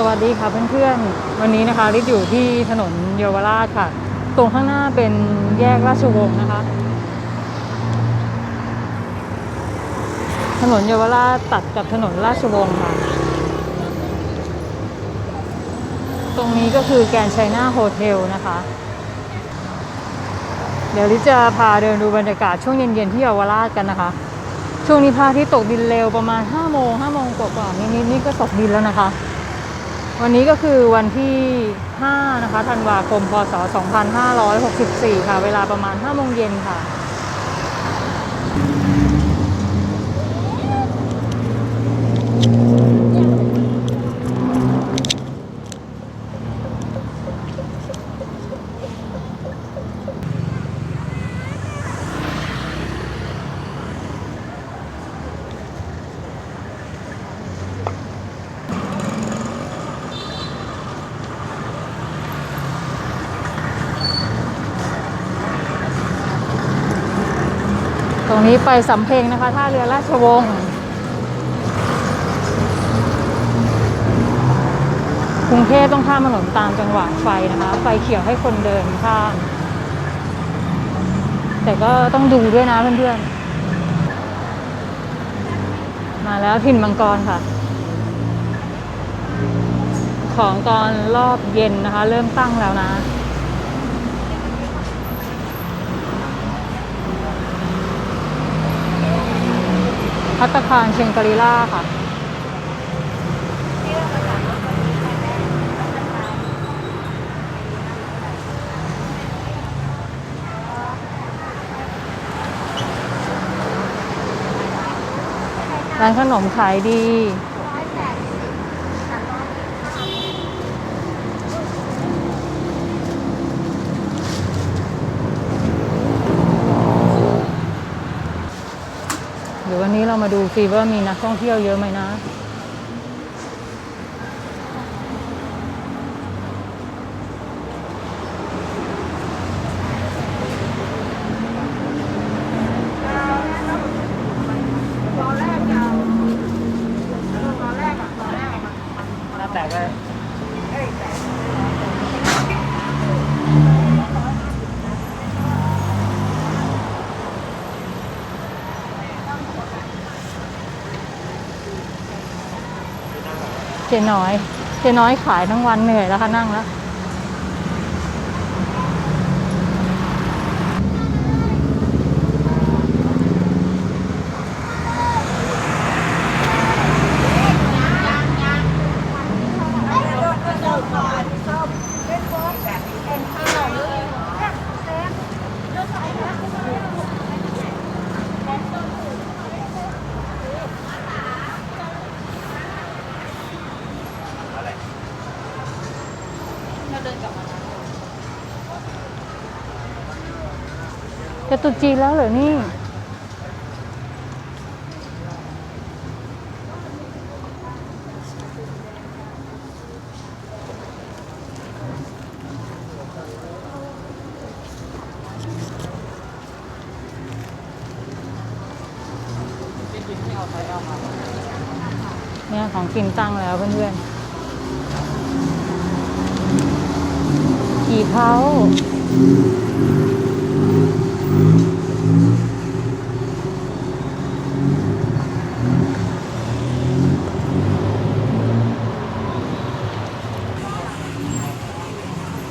สวัสดีค่ะเพื่อนๆ วันนี้นะคะริดอยู่ที่ถนนเยาวราชค่ะ ตรงข้างหน้าเป็นแยกราชวงศ์นะคะ ถนนเยาวราชตัดกับถนนราชวงศ์ค่ะ ตรงนี้ก็คือแกนไชน่าโฮเทลนะคะ เดี๋ยวลิจะพาเดินดูบรรยากาศช่วงเย็นๆที่เยาวราชกันนะคะ ช่วงนี้พระอาที่ตกดินเร็วประมาณ5โมง5โมงกว่าๆนิดๆนี่ก็ตกดินแล้วนะคะ วันนี้ก็คือวันที่ 5 นะคะธันวาคม พศ 2564 ค่ะ เวลาประมาณ5โมงเย็นค่ะ นี้ไปสำเพ็งนะคะท่าเรือราชวงศ์กรุงเทพต้องข้ามถนนตามจังหวะไฟนะคะ ไฟเขียวให้คนเดินข้าม แต่ก็ต้องดูด้วยนะเพื่อนๆ มาแล้วถิ่นมังกรค่ะ ของตอนรอบเย็นนะคะ เริ่มตั้งแล้วนะ พัตคารเชียงกรีล่าค่ะ ร้านขนมขายดียววันนี้เรา มาดูฟีว่ามีนักท่องเที่ยวเยอะไหมนะ หน้าแตกเลย เจน้อย เจน้อยขายทั้งวันเหนื่อยแล้วค่ะนั่งแล้ว จะตุจีนแล้วเหรอนี่ เนี่ยของกินตั้งแล้วเพื่อนๆกี่เขา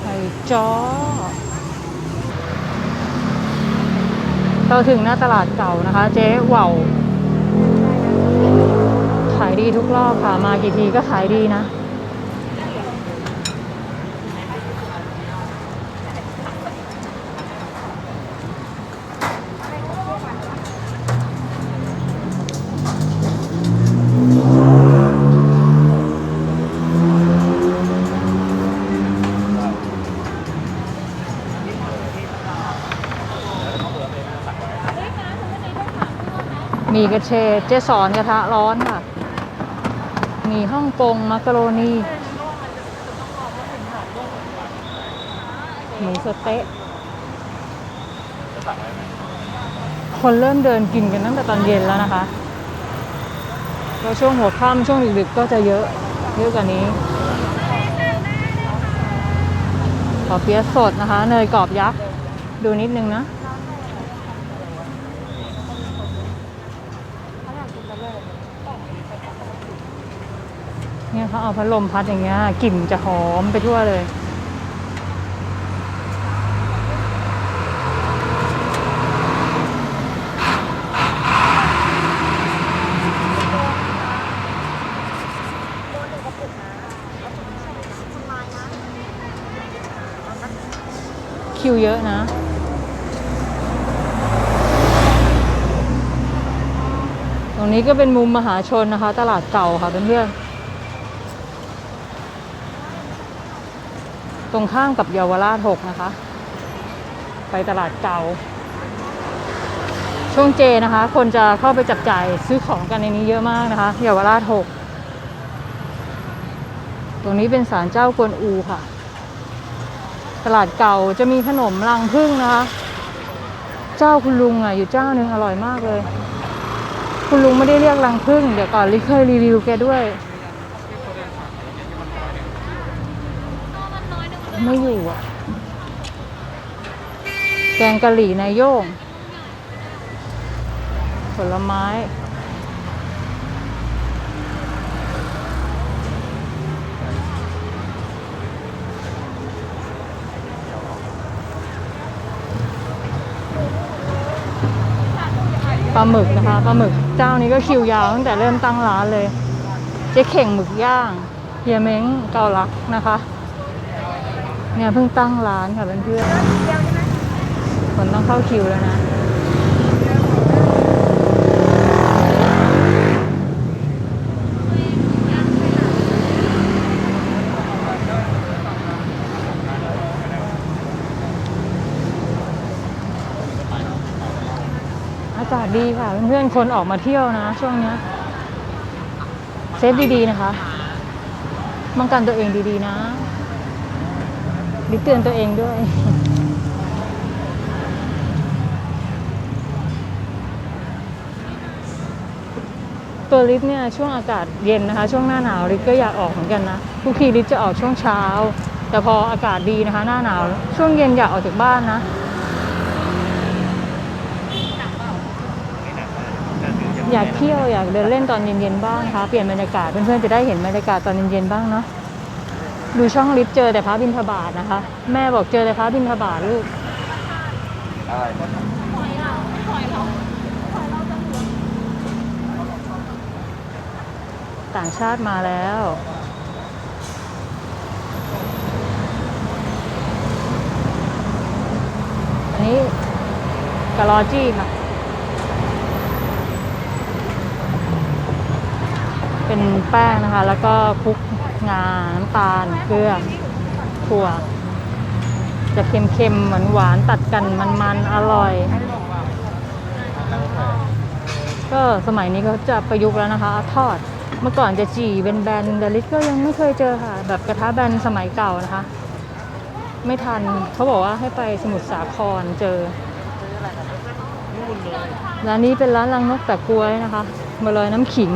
ไข่จ้อ เราถึงหน้าตลาดเก่านะคะ เจ๊เว่าวขายดีทุกรอบค่ะ มากี่ทีก็ขายดีนะ มีกระเชษเจสอนกระทะร้อนค่ะ มีฮ่องกงมักกะโรนีหมูสเต๊ะคนเริ่มเดินกินกันตั้งแต่ตอนเย็นแล้วนะคะก็ช่วงหัวค่ำช่วงดึกๆก็จะเยอะเยอะกว่านี้ ขอเปียสดนะคะ เนยกรอบยักษ์ ดูนิดนึงนะ เอาพัดลมพัดอย่างเงี้ยกลิ่นจะหอมไปทั่วเลยคิวเยอะนะตรงนี้ก็เป็นมุมมหาชนนะคะ ตลาดเก่าค่ะเพื่อนๆ ตรงข้ามกับเยาวราชหกนะคะ ไปตลาดเก่า ช่วงเจนะคะ คนจะเข้าไปจับจ่ายซื้อของกันในนี้เยอะมากนะคะเยาวราชหกตรงนี้เป็นศาลเจ้ากวนอูค่ะ ตลาดเก่าจะมีขนมรังพึ่งนะคะ เจ้าคุณลุงอะอยู่เจ้าหนึ่งอร่อยมากเลย คุณลุงไม่ได้เรียกรังพึ่งเดี๋ยวก่อนลิเคยรีวิวแกด้วย ไม่อยู่อะ แกงกะหรี่นายโยง ผลไม้ปลาหมึกนะคะปลาหมึกเจ้านี้ก็คิวยาวตั้งแต่เริ่มตั้งร้านเลย เจ๊เข่งหมึกย่างเฮียเม้งเกาลักนะคะ เนี่ยเพิ่งตั้งร้านค่ะเพื่อนๆคนต้องเข้าคิวแล้วนะอากาศดีค่ะเพื่อนๆคนออกมาเที่ยวนะ ช่วงเนี้ยเซฟดีๆนะคะป้องกันตัวเองดีๆนะ ดิเตือนตัวเองด้วย ตัวลิฟต์เนี่ยช่วงอากาศเย็นนะคะ ช่วงหน้าหนาวลิฟต์ก็อยากออกเหมือนกันนะทุกทีลิฟต์จะออกช่วงเช้า แต่พออากาศดีนะคะ หน้าหนาว ช่วงเย็นอยากออกจากบ้านนะอยากเที่ยวอยากเดินเล่นตอนเย็นๆบ้างนะคะเปลี่ยนบรรยากาศเพื่อนๆจะได้เห็นบรรยากาศตอนเย็นๆบ้างเนาะ ดูช่องลิฟต์เจอแต่พระบินทบาทนะคะ แม่บอกเจอแต่พระบินทบาทลูกต่างชาติมาแล้วอันนี้กะลอจี้ค่ะ เป็นแป้งนะคะ แล้วก็คลุก งาน้ำตาลเกลือถั่ว จะเค็มๆเหมือนหวานตัดกันมันๆ อร่อย ก็สมัยนี้ก็จะประยุกต์แล้วนะคะ ทอดเมื่อก่อนจะจี่เป็นแบนๆแต่ลิศก็ยังไม่เคยเจอค่ะ แบบกระทะแบนสมัยเก่านะคะ ไม่ทันเขาบอกว่าให้ไปสมุทรสาครเจอร้านนี้เป็นร้านรังนกแต่กล้วยนะคะมาลอยน้ำขิง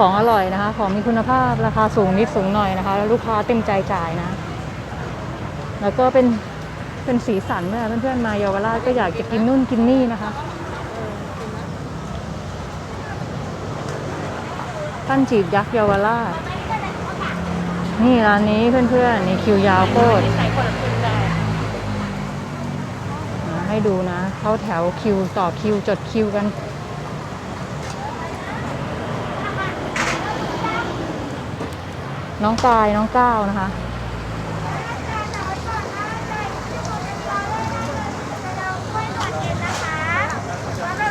ของอร่อยนะคะ ของมีคุณภาพราคาสูงนิดสูงหน่อยนะคะ แล้วลูกค้าเต็มใจจ่ายนะ แล้วก็เป็นเป็นสีสันเมื่อเพื่อนๆมาเยาวราชก็อยากจะกินนู่นกินนี่นะคะปั้นจีบยักษ์เยาวราชนี่ร้านนี้เพื่อนๆนี่คิวยาวโคตรใส่คนละครึ่งได้อ่าให้ดูนะ เข้าแถวคิวต่อคิวจดคิวกัน น้องกายน้องก้าวนะคะ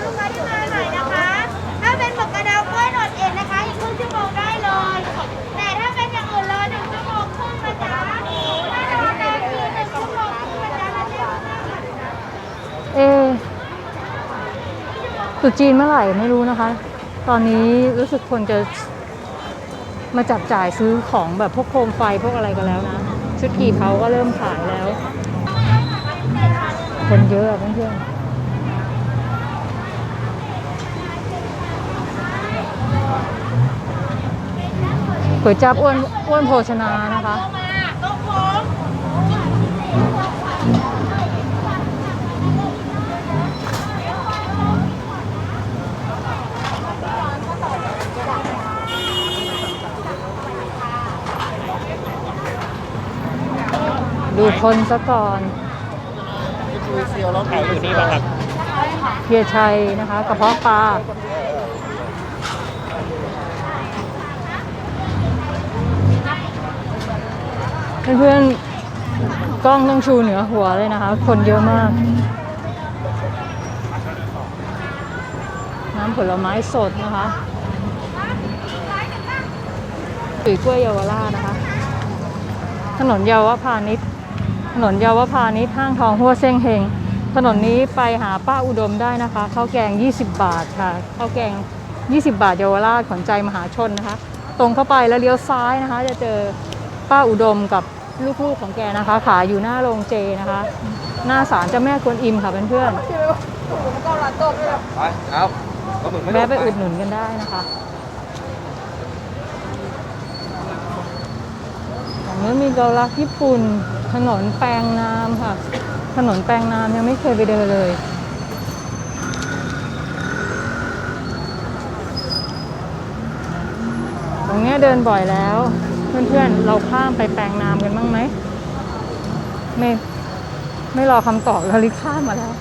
ลูกค้าที่มาใหม่นะคะถ้าเป็นหมึกกระดาวกล้วยหนดเอ็นนะคะอีกครึ่งชั่วโมงได้เลยแต่ถ้าเป็นอย่างอื่นรอหนึ่งชั่วโมงครึ่งนะจ๊ะถ้ารอนานคือหนึ่งชั่วโมงครึ่งนะจ๊ะนะจ๊ะเอตรุษจีนเมื่อไหร่ไม่รู้นะคะ ตอนนี้รู้สึกคนจะ มาจับจ่ายซื้อของแบบพวกโคมไฟพวกอะไรกันแล้วนะ ชุดกี่เผาก็เริ่มขายแล้ว คนเยอะเพื่อนๆก๋วยจับอ้วนอ้วนโภชนานะคะ ดูคนซะก่อนเซียวเราถ่ายอยู่นี่ป่ะครับเพียชัยนะคะกระเพาะปลาเพื่อนๆกล้องต้องชูเหนือหัวเลยนะคะ คนเยอะมาก น้ำผลไม้สดนะคะปุ๋ยกล้วยเยาวราชนะคะ ถนนเยาวพาณิชย์ถ นนเยาวพาณิชย์ห้างทองหัวเส้งเฮงถนนนี้ไปหาป้าอุดมได้นะคะข้าวแกง 20 บาทค่ะข้าวแกง 20 บาทเยาวราชขวัญใจมหาชนนะคะ ตรงเข้าไปแล้วเลี้ยวซ้ายนะคะ จะเจอป้าอุดมกับลูกๆของแกนะคะ ขายอยู่หน้าโรงเจนะคะ หน้าศาลเจ้าแม่กวนอิมค่ะเพื่อนไปเอาก็เหมือนไม่ๆแวะไปอุดหนุนกันได้นะคะของนี้มีเกาลักญี่ปุ่น ถนนแปลงน้ำค่ะ ถนนแปลงน้ำยังไม่เคยไปเดินเลย ตรงนี้เดินบ่อยแล้ว เพื่อนๆ เราข้ามไปแปลงน้ำกันบ้างไหม ไม่ ไม่รอคำตอบเราลิข้ามมาแล้ว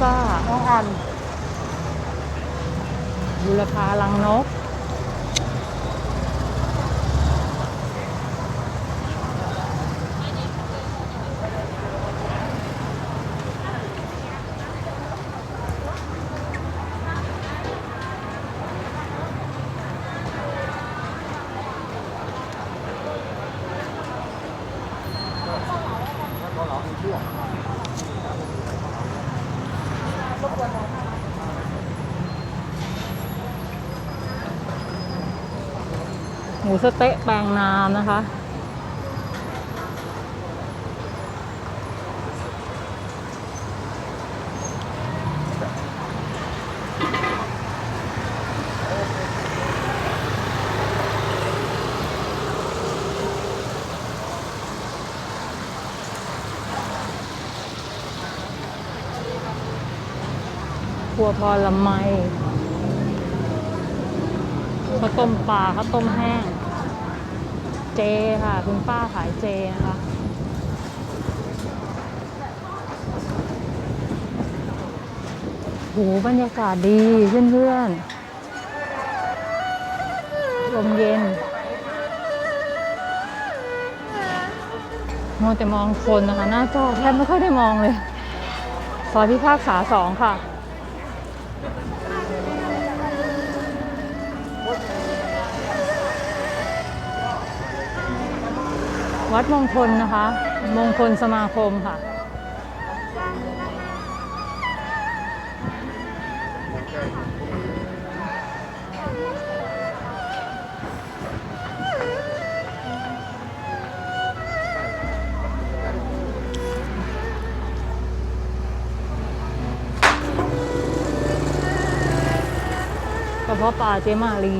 ซ่า น้องอันบุรพาลังนก เต๊ะแปลงน้ำนะคะ ครัวพอละไมข้าวต้มปลาข้าวต้มแห้ง เจค่ะ คุณป้าขายเจนะคะ โห บรรยากาศดีเพื่อนๆ ลมเย็นมองแต่มองคนนะคะ หน้าจอแทบไม่ค่อยได้มองเลย ซอยพิพากษาสองค่ะ วัดมงคลนะคะ มงคลสมาคมค่ะ กระเพาะปลาเจมารี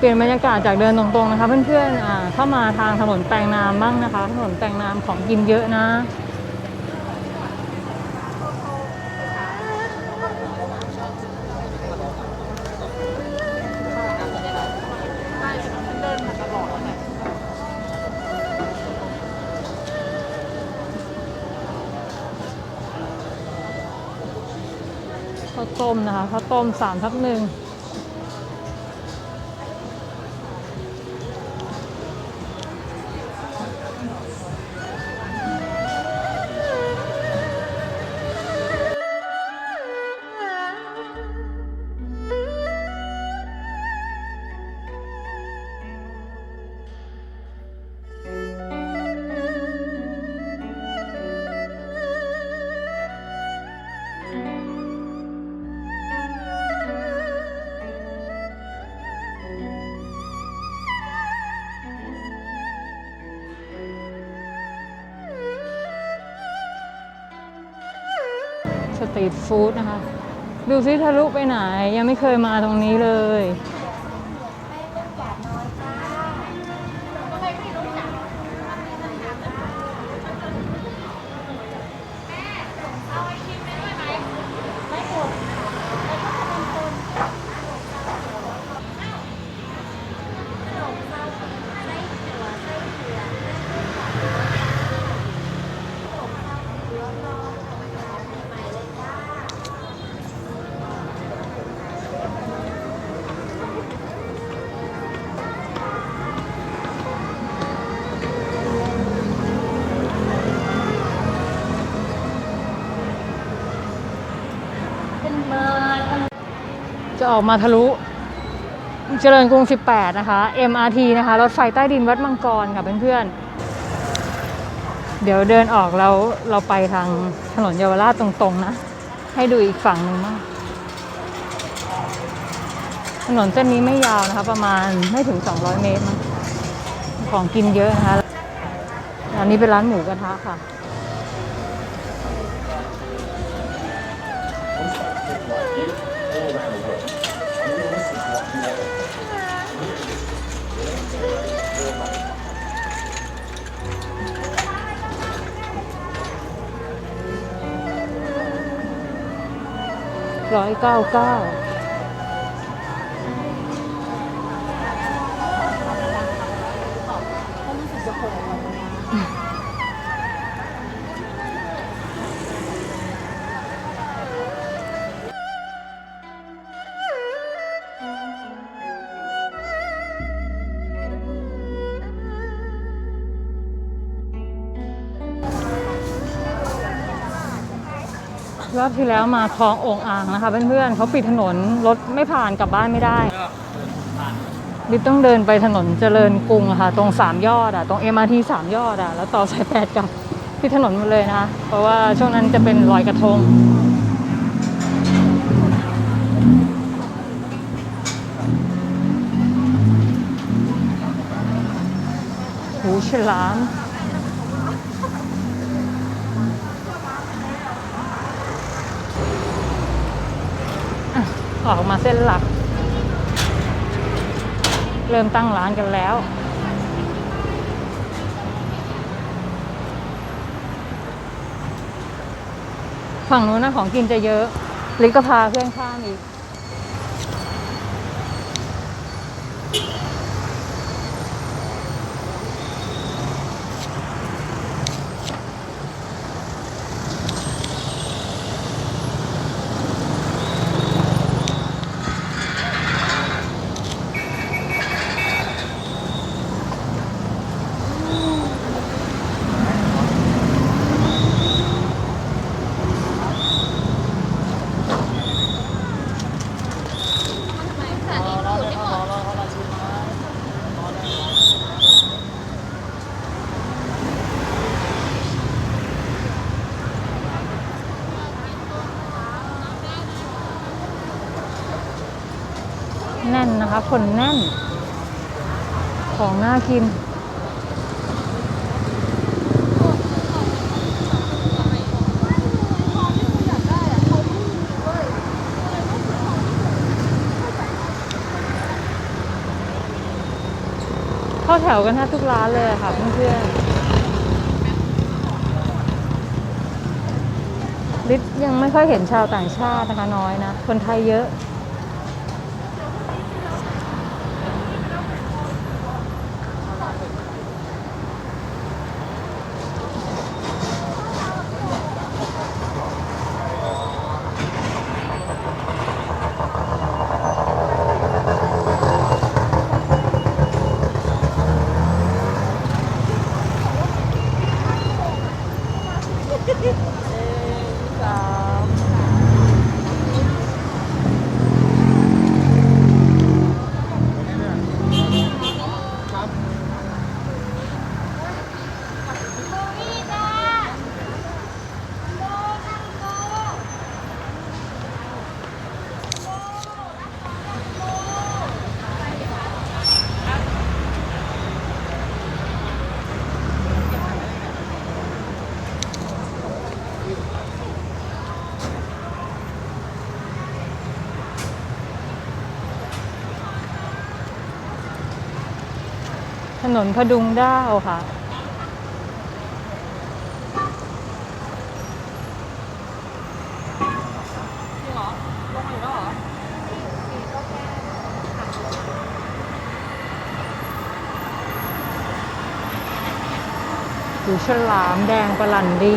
เปลี่ยนบรรยากาศจากเดินตรงๆนะคะ เพื่อนๆเข้ามาทางถนนแปลงน้ำบ้างนะคะ ถนนแปลงน้ำของกินเยอะนะข้าวต้มนะคะข้าวต้มสามทับหนึ่ง ตรีทฟู้ดนะคะ ดูซิทะลุไปไหนยังไม่เคยมาตรงนี้เลย จะออกมาทะลุ เจริญกรุง 18 นะคะ MRT นะคะ รถไฟใต้ดินวัดมังกรค่ะเพื่อนๆ เดี๋ยวเดินออกแล้วเราไปทางถนนเยาวราชตรงๆนะ ให้ดูอีกฝั่งหนึ่งบ้างถนนเส้นนี้ไม่ยาวนะคะ ประมาณไม่ถึง 200 เมตร ของกินเยอะนะคะอันนี้เป็นร้านหมูกระทะค่ะ ร้อยเก้าเก้า รอบที่แล้วมาคลององอ่างนะคะ เพื่อนๆเขาปิดถนนรถไม่ผ่านกลับบ้านไม่ได้บิดต้องเดินไปถนนเจริญกรุงค่ะ ตรงสามยอดอะ ตรง MRT สามยอดอะ แล้วต่อสายแปดกับปิดถนนหมดเลยนะคะ เพราะว่าช่วงนั้นจะเป็นลอยกระทงหูฉลาม อออกมาเส้นหลัก เริ่มตั้งร้านกันแล้ว ฝั่งนู้นนะของกินจะเยอะลิกก็พาเพื่อนข้ามอีก แนะคะ คนแน่น ของน่ากิน เข้าแถวกันแทบทุกร้านเลยค่ะเพื่อนๆลิศยังไม่ค่อยเห็นชาวต่างชาตินะคะน้อยนะ คนไทยเยอะ นพดุงด้าวค่ะ อยู่ฉลามแดงประหลันดี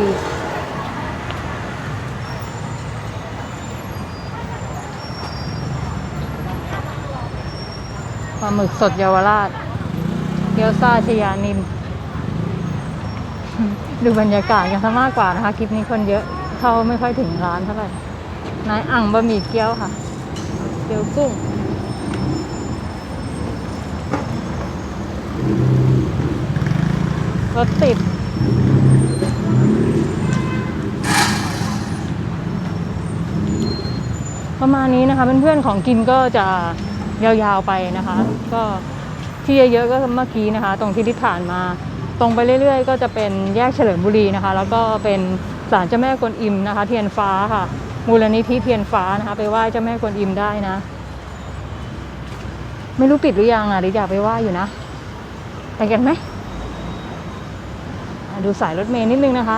ปลาหมึกสดเยาวราช เกี๊ยวซาชยานิน ดูบรรยากาศกันซะมากกว่านะคะ คลิปนี้คนเยอะเข้าไม่ค่อยถึงร้านเท่าไหร่นายอ่างบะหมี่เกี๊ยวค่ะ เกี๊ยวกุ้งรถติดประมาณนี้นะคะเพื่อนๆของกินก็จะยาวๆไปนะคะ ก็ ที่เยอะๆก็เมื่อกี้นะคะ ตรงที่ที่ผ่านมา ตรงไปเรื่อย ๆ ก็จะเป็นแยกเฉลิมบุรีนะคะ แล้วก็เป็นศาลเจ้าแม่กวนอิมนะคะ เทียนฟ้าค่ะ มูลนิธิเทียนฟ้านะคะ ไปไหว้เจ้าแม่กวนอิมได้นะ ไม่รู้ปิดหรือยังอะเดี๋ยวอยากไปไหว้อยู่นะไปกันไหมดูสายรถเมล์นิดนึงนะคะ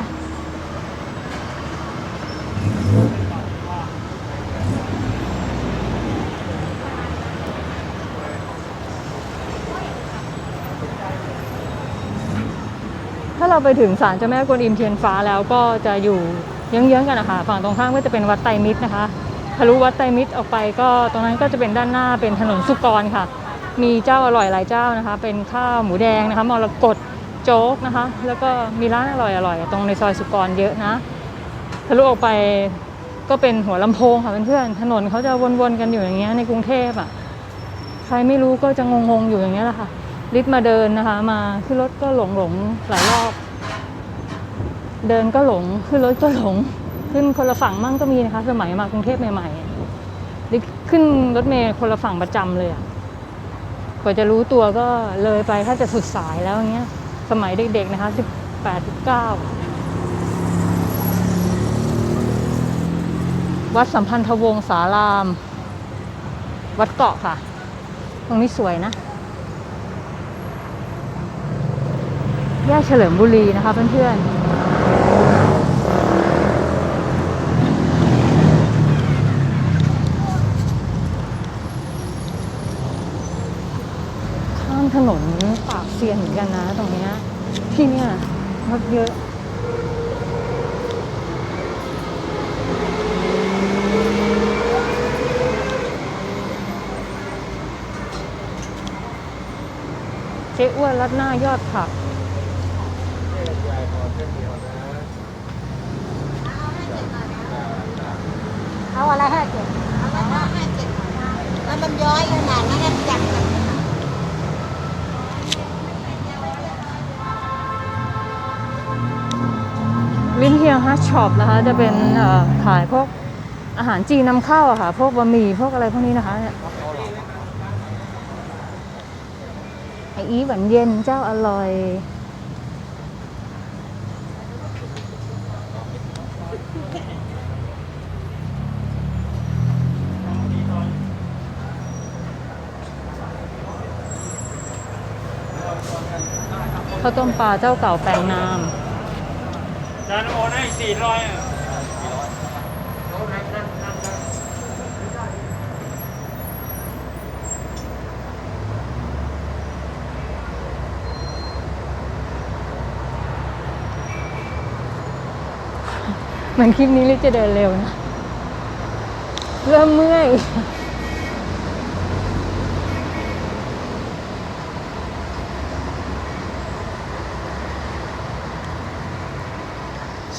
เราไปถึงศาลเจ้าแม่กวนอิมเทียนฟ้าแล้วก็จะอยู่เยื้องๆกันนะคะฝั่งตรงข้ามก็จะเป็นวัดไตรมิตรนะคะทะลุวัดไตรมิตรออกไปก็ตรงนั้นก็จะเป็นด้านหน้าเป็นถนนสุกรค่ะ มีเจ้าอร่อยหลายเจ้านะคะ เป็นข้าวหมูแดงนะคะมรกตโจ๊กนะคะ แล้วก็มีร้านอร่อยๆตรงในซอยสุกรเยอะนะทะลุออกไปก็เป็นหัวลำโพงค่ะเพื่อนๆถนนเขาจะวนๆกันอยู่อย่างเงี้ยในกรุงเทพอะใครไม่รู้ก็จะงงๆอยู่อย่างเงี้ยแหละค่ะลิศมาเดินนะคะ มาขึ้นรถก็หลงๆหลายรอบ เดินก็หลงขึ้นรถก็หลง ขึ้นคนละฝั่งมั่งก็มีนะคะ สมัยมากรุงเทพใหม่ๆลิศขึ้นรถเมล์คนละฝั่งประจำเลยอะกว่าจะรู้ตัวก็เลยไปถ้าจะสุดสายแล้วอย่างเงี้ย สมัยเด็กๆนะคะสิบแปดสิบเก้าวัดสัมพันธวงศ์สาราม วัดเกาะค่ะ ตรงนี้สวยนะแยกเฉลิมบุรีนะคะเพื่อนๆ ถนนปากเซียนเหมือนกันนะตรงเนี้ยที่เนี่ยรถเยอะเจ๊อ้วนรัดหน้ายอดผักเอาอะไรห้าเจ็ดเอาอะไรห้าเจ็ดแล้วมันย้อยขนาดนั้นจัง เลยลิ้นเฮียงฮัทช็อปนะคะ จะเป็นเอ่อขายพวกอาหารจีนนำเข้าอะค่ะ พวกบะหมี่พวกอะไรพวกนี้นะคะเนี่ยไออีหวานเย็นเจ้าอร่อยข้าวต้มปลาเจ้าเก่าแปลงน้ำ จานโอนให้สี่ร้อยเหมือนคลิปนี้ลิจะเดินเร็วนะ เริ่มเมื่อย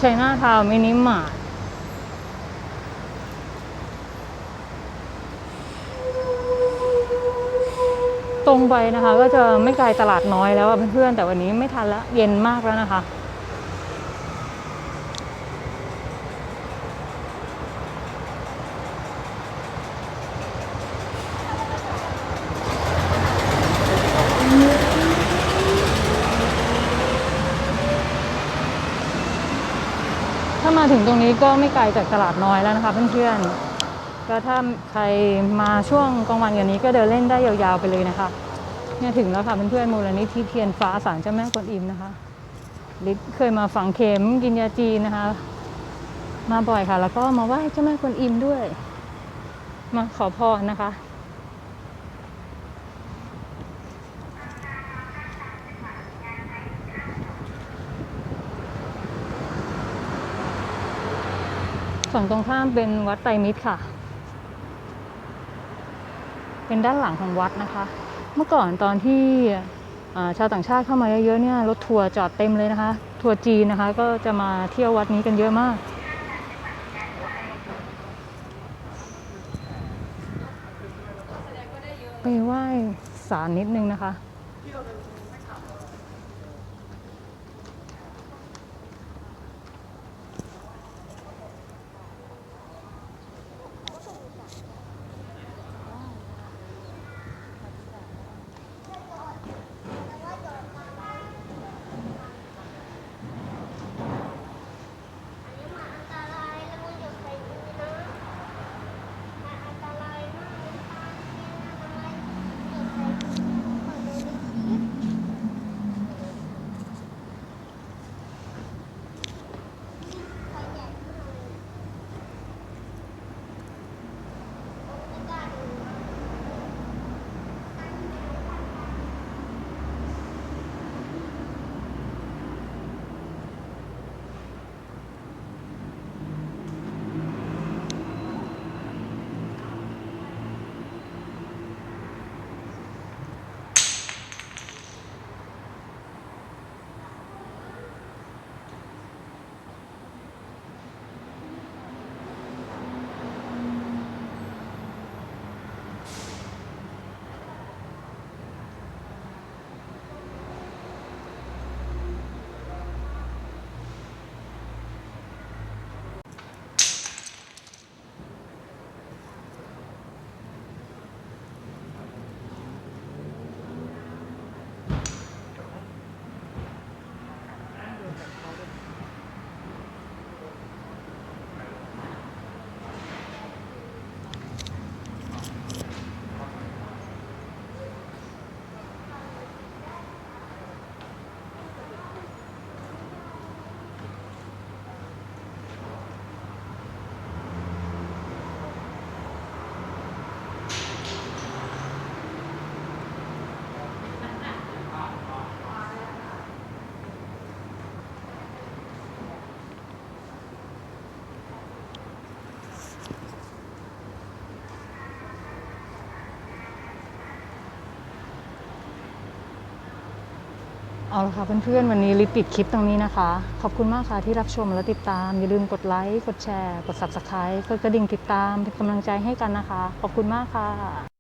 ชัยนาทาวน์มินิมาร์ทตรงไปนะคะ ก็จะไม่ไกลตลาดน้อยแล้วเพื่อนๆแต่วันนี้ไม่ทันแล้วเย็นมากแล้วนะคะ ถ้าถึงตรงนี้ก็ไม่ไกลจากตลาดน้อยแล้วนะคะเพื่อนๆก็ถ้าใครมาช่วงกลางวันอย่างนี้ก็เดินเล่นได้ยาวๆไปเลยนะคะเนี่ยถึงแล้วค่ะเพื่อนๆมูลนิธิเทียนฟ้าศาลเจ้าแม่กวนอิมนะคะลิศเคยมาฝังเข็มกินยาจีนนะคะ มาบ่อยค่ะ แล้วก็มาไหว้เจ้าแม่กวนอิมด้วย มาขอพรนะคะ ฝั่งตรงข้ามเป็นวัดไตรมิตรค่ะ เป็นด้านหลังของวัดนะคะ เมื่อก่อนตอนที่ชาวต่างชาติเข้ามาเยอะๆเนี่ยรถทัวร์จอดเต็มเลยนะคะ ทัวร์จีนนะคะ ก็จะมาเที่ยววัดนี้กันเยอะมากไปไหว้ศาลนิดนึงนะคะ เอาละค่ะเพื่อนๆ วันนี้ลิปปิดคลิปตรงนี้นะคะ ขอบคุณมากค่ะที่รับชมและติดตาม อย่าลืมกดไลค์ กดแชร์ กด Subscribe กดกระดิ่งติดตามเป็นกำลังใจให้กันนะคะ ขอบคุณมากค่ะ